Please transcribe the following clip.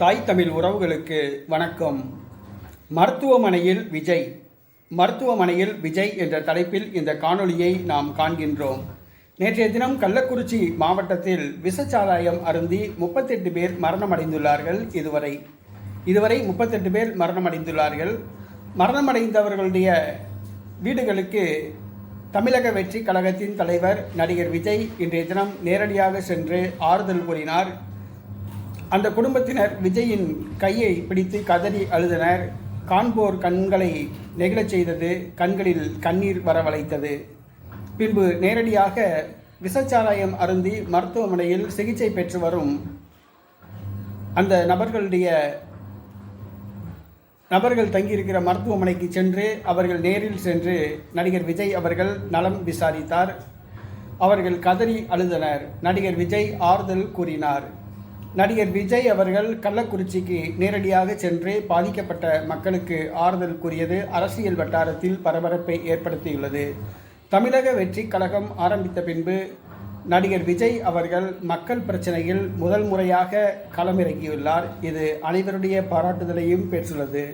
தாய் தமிழ் உறவுகளுக்கு வணக்கம். மருத்துவமனையில் விஜய். மருத்துவமனையில் விஜய் என்ற தலைப்பில் இந்த காணொளியை நாம் காண்கின்றோம். நேற்றைய தினம் கள்ளக்குறிச்சி மாவட்டத்தில் விசச்சாராயம் அருந்தி முப்பத்தெட்டு பேர் மரணமடைந்துள்ளார்கள் இதுவரை. இதுவரை முப்பத்தெட்டு பேர் மரணமடைந்துள்ளார்கள். மரணமடைந்தவர்களுடைய வீடுகளுக்கு தமிழக வெற்றி கழகத்தின் தலைவர் நடிகர் விஜய் இன்றைய தினம் நேரடியாக சென்று ஆறுதல் கூறினார். அந்த குடும்பத்தினர் விஜயின் கையை பிடித்து கதறி அழுதனர். காண்போர் கண்களை நெகிழச் செய்தது கண்களில் கண்ணீர் வரவழைத்தது. பின்பு நேரடியாக விசச்சாராயம் அருந்தி மருத்துவமனையில் சிகிச்சை பெற்று வரும். அந்த நபர்களுடைய நபர்கள் தங்கியிருக்கிற மருத்துவமனைக்கு சென்று அவர்கள் நேரில் சென்று நடிகர் விஜய் அவர்கள் நலம் விசாரித்தார். அவர்கள் கதறி அழுதனர். நடிகர் விஜய் ஆறுதல் கூறினார். நடிகர் விஜய் அவர்கள் கள்ளக்குறிச்சிக்கு நேரடியாக சென்று பாதிக்கப்பட்ட மக்களுக்கு ஆறுதல் கூறியது. அரசியல் வட்டாரத்தில் பரபரப்பை ஏற்படுத்தியுள்ளது. தமிழக வெற்றி கழகம் ஆரம்பித்த பின்பு நடிகர் விஜய் அவர்கள் மக்கள் பிரச்சனையில் முதல் முறையாக களமிறங்கியுள்ளார். இது அனைவருடைய பாராட்டுதலையும் பெற்றுள்ளது.